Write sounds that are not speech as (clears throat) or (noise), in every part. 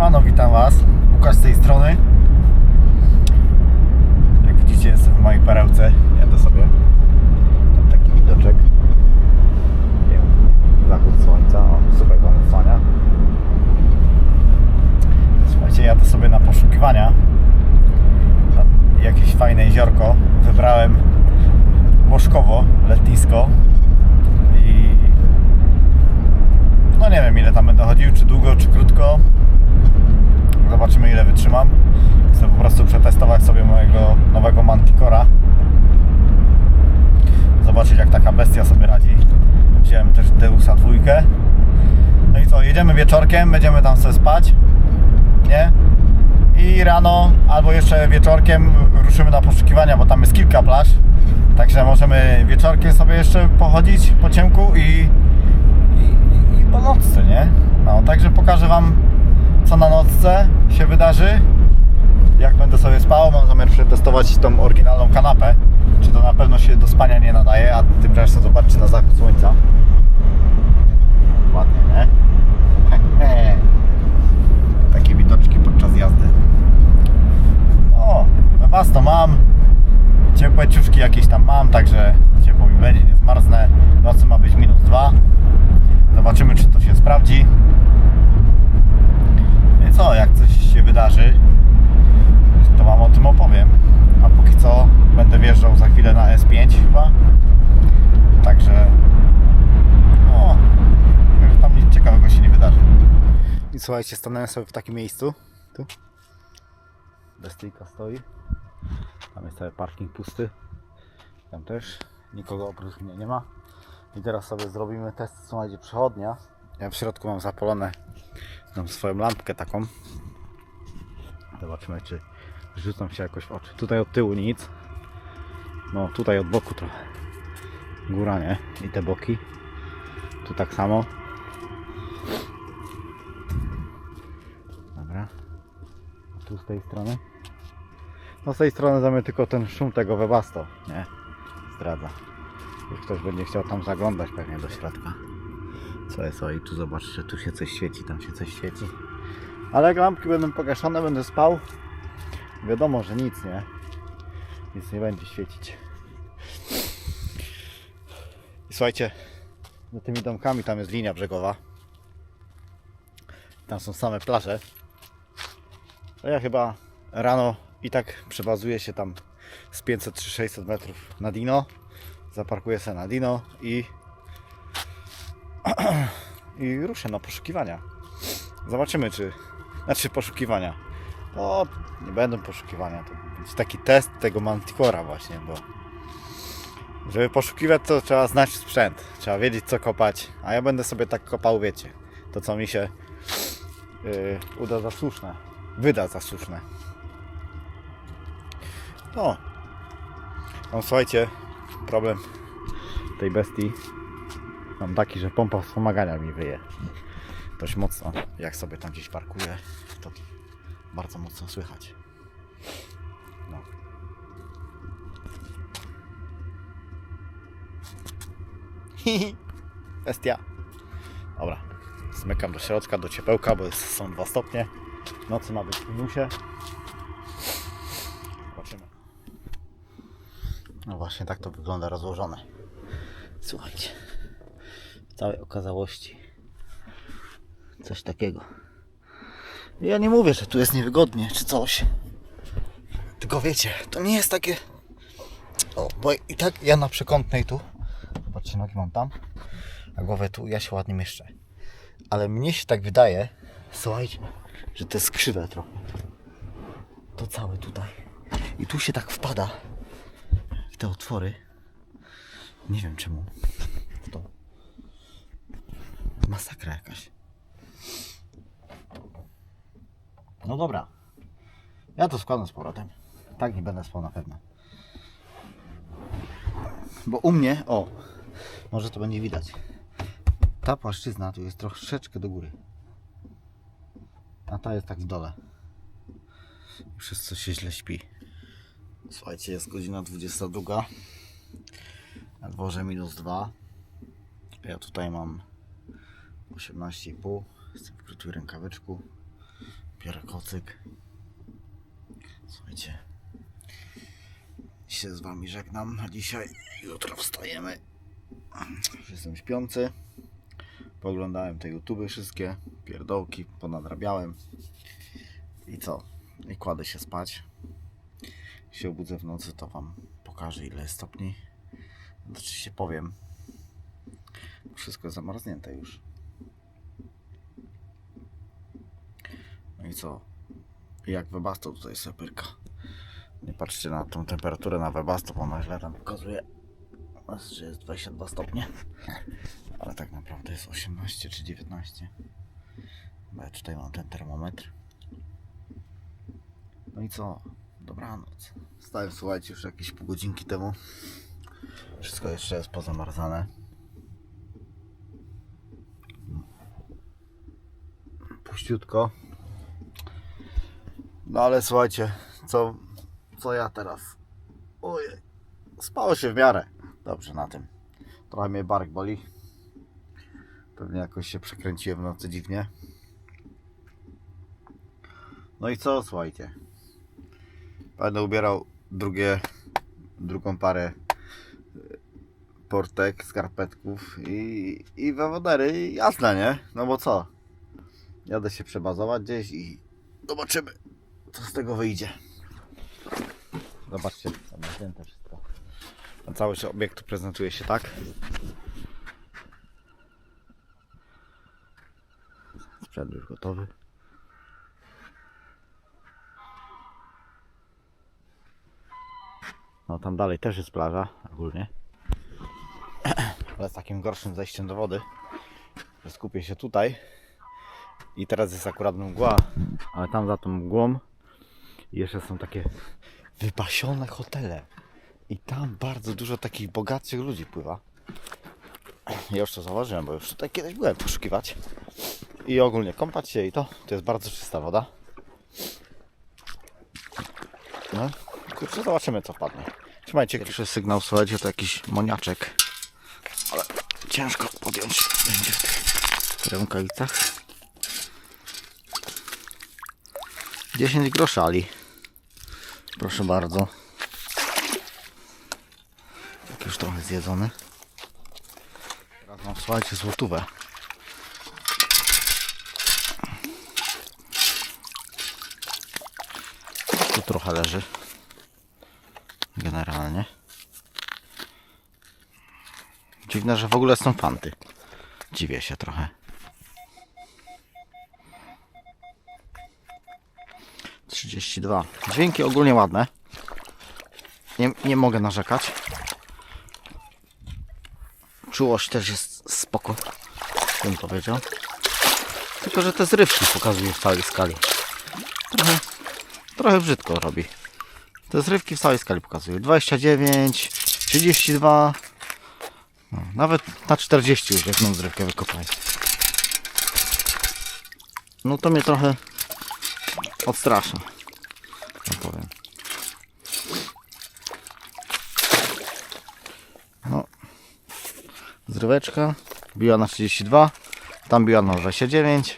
Siemano, witam Was. Łukasz z tej strony. Jak widzicie, jestem w mojej perełce. Jadę sobie. Tam taki widoczek. Piękny. Zachód słońca. O, super wam słania. Słuchajcie, jadę sobie na poszukiwania. Na jakieś fajne jeziorko. Wybrałem Łoszkowo, letnisko. I no nie wiem ile tam będę chodził, czy długo, czy krótko. Zobaczymy ile wytrzymam. Chcę po prostu przetestować sobie mojego nowego Manticora. Zobaczyć jak taka bestia sobie radzi. Wziąłem też Deusa dwójkę. No i co, jedziemy wieczorkiem, będziemy tam sobie spać. Nie? I rano albo jeszcze wieczorkiem ruszymy na poszukiwania, bo tam jest kilka plaż. Także możemy wieczorkiem sobie jeszcze pochodzić po ciemku i, i, i po nocce, nie? No, także pokażę Wam, co na nocce się wydarzy. Jak będę sobie spał, mam zamiar przetestować tą oryginalną kanapę. Czy to na pewno się do spania nie nadaje, a tymczasem zobaczcie na zachód słońca. Ładnie, nie? Takie widoczki podczas jazdy. O, was to mam. Ciepłe ciuszki jakieś tam mam, także ciepło mi będzie, nie zmarznę. Nocy ma być minus 2. Zobaczymy, czy to się sprawdzi. I co, jak coś się wydarzy, to Wam o tym opowiem. A póki co będę wjeżdżał za chwilę na S5 chyba. Także no, także tam nic ciekawego się nie wydarzy. Słuchajcie, stanąłem sobie w takim miejscu. Tu. Bestyjka stoi. Tam jest cały parking pusty. Tam też nikogo oprócz mnie nie ma. I teraz sobie zrobimy test, słuchajcie, przechodnia. Ja w środku mam zapalone tą swoją lampkę taką. Zobaczymy, czy rzucą się jakoś w oczy. Tutaj od tyłu nic. No tutaj od boku trochę. Góra nie. I te boki. Tu tak samo. Tu z tej strony. No z tej strony zamy tylko ten szum tego webasto, nie? Zdradza. Jak ktoś będzie chciał tam zaglądać pewnie do środka. Co jest? O i tu zobaczcie, tu się coś świeci, tam się coś świeci. Ale lampki będą pogaszone, będę spał. Wiadomo, że nic, nie? Nic nie będzie świecić. I słuchajcie, za tymi domkami tam jest linia brzegowa. Tam są same plaże. A ja chyba rano i tak przebazuję się tam z 500 czy 600 metrów na Dino. Zaparkuję się na Dino i (clears throat) i ruszę na poszukiwania. Zobaczymy, czy. Znaczy, poszukiwania. To nie będą poszukiwania. To będzie taki test tego Manticora, właśnie, bo. Żeby poszukiwać, to trzeba znać sprzęt. Trzeba wiedzieć, co kopać. A ja będę sobie tak kopał, wiecie. To, co mi się yy, uda za słuszne. Wyda za słuszne. No. No, słuchajcie, problem tej bestii Mam taki, że pompa wspomagania mi wyje dość mocno. Jak sobie tam gdzieś parkuję, to bardzo mocno słychać. No. (laughs) Bestia. Dobra, zmykam do środka, do ciepełka, bo są dwa stopnie. Nocy ma być w minusie. Zobaczymy. No właśnie, tak to wygląda rozłożone. Słuchajcie w całej okazałości. Coś takiego. Ja nie mówię, że tu jest niewygodnie czy coś. Tylko wiecie, to nie jest takie. O, bo i tak ja na przekątnej tu. Zobaczcie, nogi mam tam. A głowę tu, ja się ładnie mieszczę. Ale mnie się tak wydaje, słuchajcie, że to jest krzywe trochę. To całe tutaj. I tu się tak wpada w te otwory. Nie wiem czemu. To Masakra jakaś. No dobra. Ja to składam z powrotem. Tak nie będę spał na pewno. Bo u mnie, o, może to będzie widać. Ta płaszczyzna tu jest troszeczkę do góry. A ta jest tak w dole. Przez się źle śpi. Słuchajcie, jest godzina 22. Na dworze minus 2. Ja tutaj mam 18,5 jestem w krótkim rękawyczku Biorę kocyk. Słuchajcie. Się z wami żegnam na dzisiaj. Jutro wstajemy. Jestem śpiący. Poglądałem te YouTube wszystkie. Pierdołki ponadrabiałem. I co? I kładę się spać. Jak się obudzę w nocy, to wam pokażę ile jest stopni. Oczywiście powiem. Wszystko jest zamarznięte już. No i co? Jak webasto tutaj sobie. Nie patrzcie na tą temperaturę na webasto, bo ona źle tam pokazuje. Że jest 22 stopnie. Ale tak naprawdę jest 18 czy 19. Bo ja tutaj mam ten termometr. No i co? Dobranoc. Wstałem, słuchajcie, już jakieś pół godzinki temu. Wszystko jeszcze jest pozamarzane. Puściutko. No ale słuchajcie, co, co ja teraz? Ojej, spało się w miarę. Dobrze na tym. Trochę mnie bark boli. Pewnie jakoś się przekręciłem w nocy dziwnie. No i co, słuchajcie. Będę ubierał drugie, drugą parę portek, skarpetków i, i wewodery. I Jasne, nie? No bo co? Jadę się przebazować gdzieś i zobaczymy, co z tego wyjdzie. Zobaczcie, zamknięte wszystko. A cały obiekt prezentuje się tak. Sprzęt już gotowy. No tam dalej też jest plaża ogólnie. (clears throat) Ale z takim gorszym zejściem do wody. Skupię się tutaj. I teraz jest akurat mgła, ale tam za tą mgłą jeszcze są takie wypasione hotele. I tam bardzo dużo takich bogatszych ludzi pływa. (clears throat) Ja już to zauważyłem, bo już tutaj kiedyś byłem poszukiwać. I ogólnie kąpać się i to, to jest bardzo czysta woda. No, kurczę, zobaczymy co wpadnie. Trzymajcie, pierwszy sygnał, słuchajcie, to jakiś moniaczek. Ale ciężko podjąć będzie w tych rękawicach. 10 groszali. Proszę bardzo. Tak już trochę zjedzony. Teraz mam, słuchajcie, złotówę. Tu trochę leży. Generalnie. Dziwne, że w ogóle są fanty. Dziwię się trochę. Trzydzieści dwa. Dźwięki ogólnie ładne. Nie, nie mogę narzekać. Czułość też jest spoko. Bym powiedział. Tylko, że te zrywki pokazuje w całej skali. Trochę, trochę brzydko robi. Te zrywki w całej skali pokazują. 29, 32. No, nawet na 40 już jedną zrywkę wykopałem. No to mnie trochę odstrasza. Tak powiem. No. Zryweczka. Biła na 32. Tam biła na 29.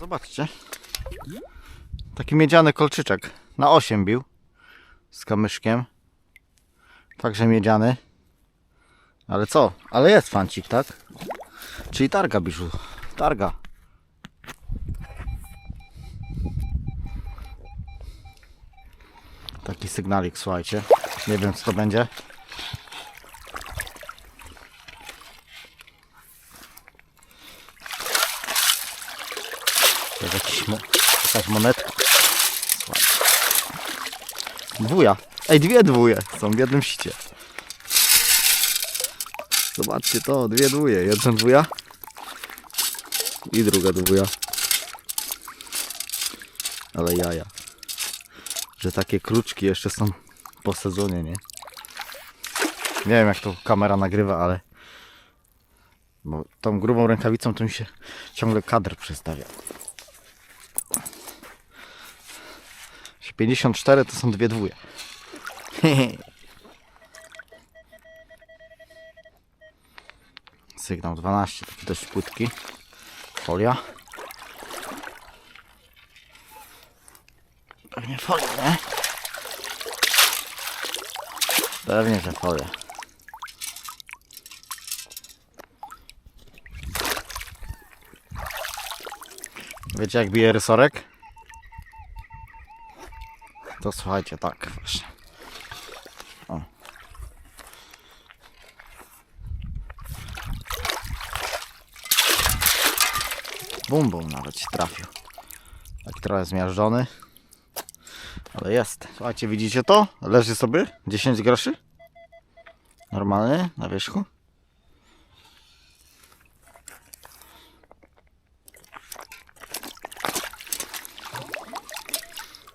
Zobaczcie. Taki miedziany kolczyczek. Na 8 bił. Z kamyszkiem. Także miedziany. Ale co? Ale jest fancik, tak? Czyli targa biżu. Targa. Taki sygnalik, słuchajcie. Nie wiem co to będzie. To jest jakaś monetka. Dwuja. Ej, dwie dwuje są w jednym sicie. Zobaczcie to, dwie dwuje. Jedna dwuja i druga dwuja. Ale jaja. Że takie kruczki jeszcze są po sezonie, nie? Nie wiem jak to kamera nagrywa, ale bo tą grubą rękawicą to mi się ciągle kadr przestawia. 54 to są dwie dwuje. (laughs) Sygnał 12, taki dość płytki. Folia. Pewnie folię, nie? Pewnie, że folię. Wiecie jak bije rysorek? To słuchajcie, tak właśnie. O. Bum bum nawet się trafił. Tak trochę zmiażdżony. Ale jest. Słuchajcie, widzicie to? Leży sobie 10 groszy. Normalny na wierzchu.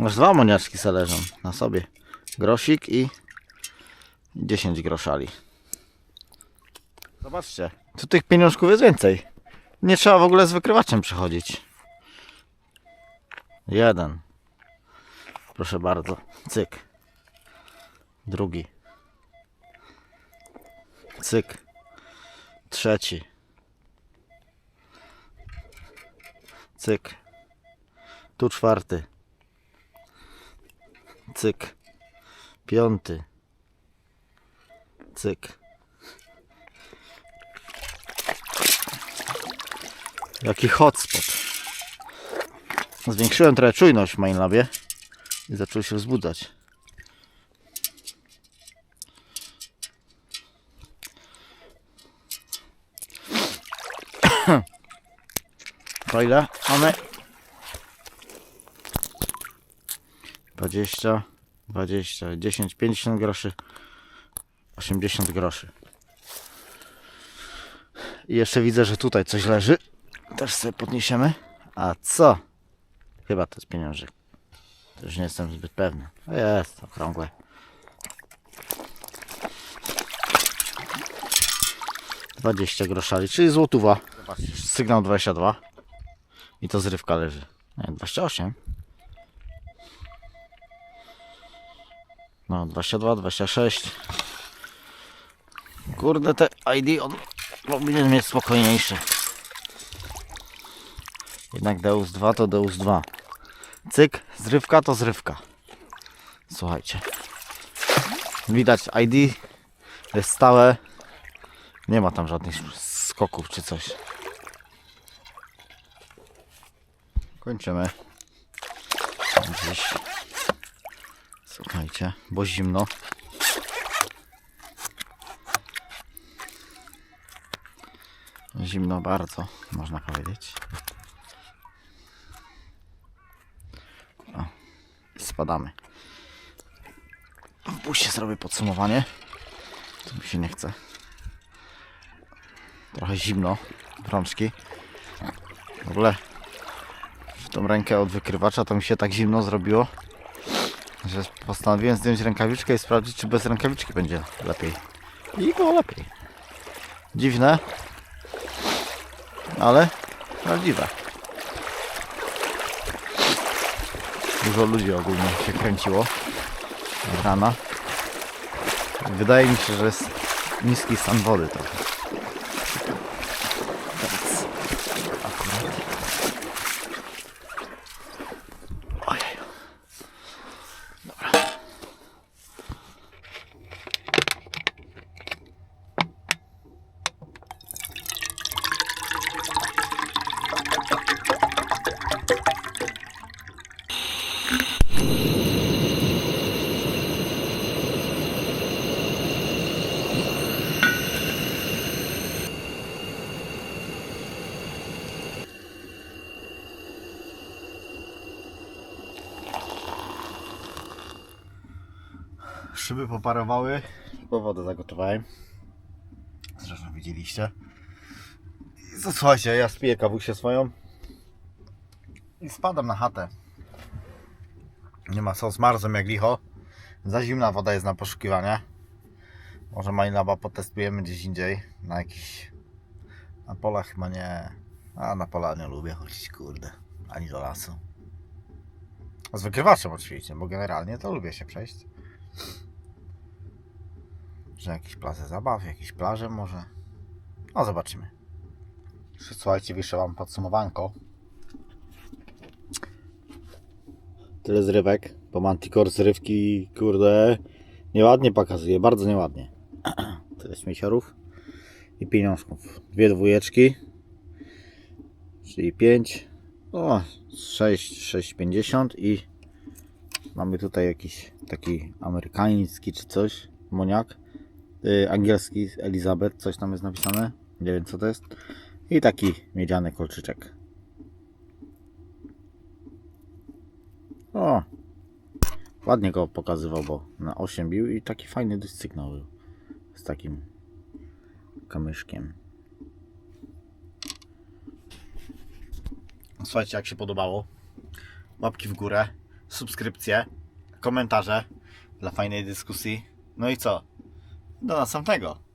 Masz dwa moniaczki se na sobie. Grosik i 10 groszali. Zobaczcie, tu tych pieniążków jest więcej. Nie trzeba w ogóle z wykrywaczem przechodzić. Jeden. Proszę bardzo. Cyk. Drugi. Cyk. Trzeci. Cyk. Tu czwarty. Cyk. Piąty. Cyk. Jaki hotspot. Zwiększyłem trochę czujność w Mindlabie i zaczął się wzbudzać. (coughs) To ile mamy? 20, 20, 10, 50 groszy, 80 groszy. I jeszcze widzę, że tutaj coś leży. Też sobie podniesiemy. A co? Chyba to jest pieniążek. To już nie jestem zbyt pewny. A Jest, okrągłe. Dwadzieścia groszali, czyli złotówa. Sygnał 22. I to zrywka leży. Nie, 28. No, 22, 26. Kurde, te ID on powinien mieć spokojniejsze. Jednak Deus 2 to Deus 2. Cyk, zrywka to zrywka. Słuchajcie. Widać ID jest stałe. Nie ma tam żadnych skoków czy coś. Kończymy. Gdzieś. Słuchajcie, bo zimno. Zimno bardzo, można powiedzieć. O, spadamy. W zrobię podsumowanie. To mi się nie chce. Trochę zimno w rączki. W ogóle w tą rękę od wykrywacza to mi się tak zimno zrobiło, że postanowiłem zdjąć rękawiczkę i sprawdzić, czy bez rękawiczki będzie lepiej. I było lepiej. Dziwne, ale prawdziwe. Dużo ludzi ogólnie się kręciło rana. Wydaje mi się, że jest niski stan wody trochę. Więc akurat. Ojej. Dobra. Szyby poparowały, bo wodę zagotowałem. Zresztą widzieliście. I co, słuchajcie, ja spiję kawusię swoją i spadam na chatę. Nie ma co, zmarzłem jak licho. Za zimna woda jest na poszukiwanie. Może Majlaba potestujemy gdzieś indziej. Na jakiś... Na polach chyba nie. A na pola nie lubię chodzić, kurde. Ani do lasu. Z wykrywaczem oczywiście, bo generalnie to lubię się przejść. Że jakieś plaże zabaw, jakieś plaże może. No zobaczymy. Słuchajcie, wiszę wam podsumowanko. Tyle zrywek. Bo Manticore zrywki, kurde, nieładnie pokazuje, bardzo nieładnie. (clears throat) Tyle śmieciorów i pieniążków. Dwie dwójeczki, czyli 5, o 6, 6,50 i mamy tutaj jakiś taki amerykański czy coś, moniak. Y, angielski Elizabeth, coś tam jest napisane, nie wiem co to jest. I taki miedziany kolczyczek. O, ładnie go pokazywał, bo na 8 bił i taki fajny dość sygnał był. Z takim kamyszkiem. Słuchajcie, jak się podobało. Łapki w górę, subskrypcje, komentarze dla fajnej dyskusji. No i co? Do następnego.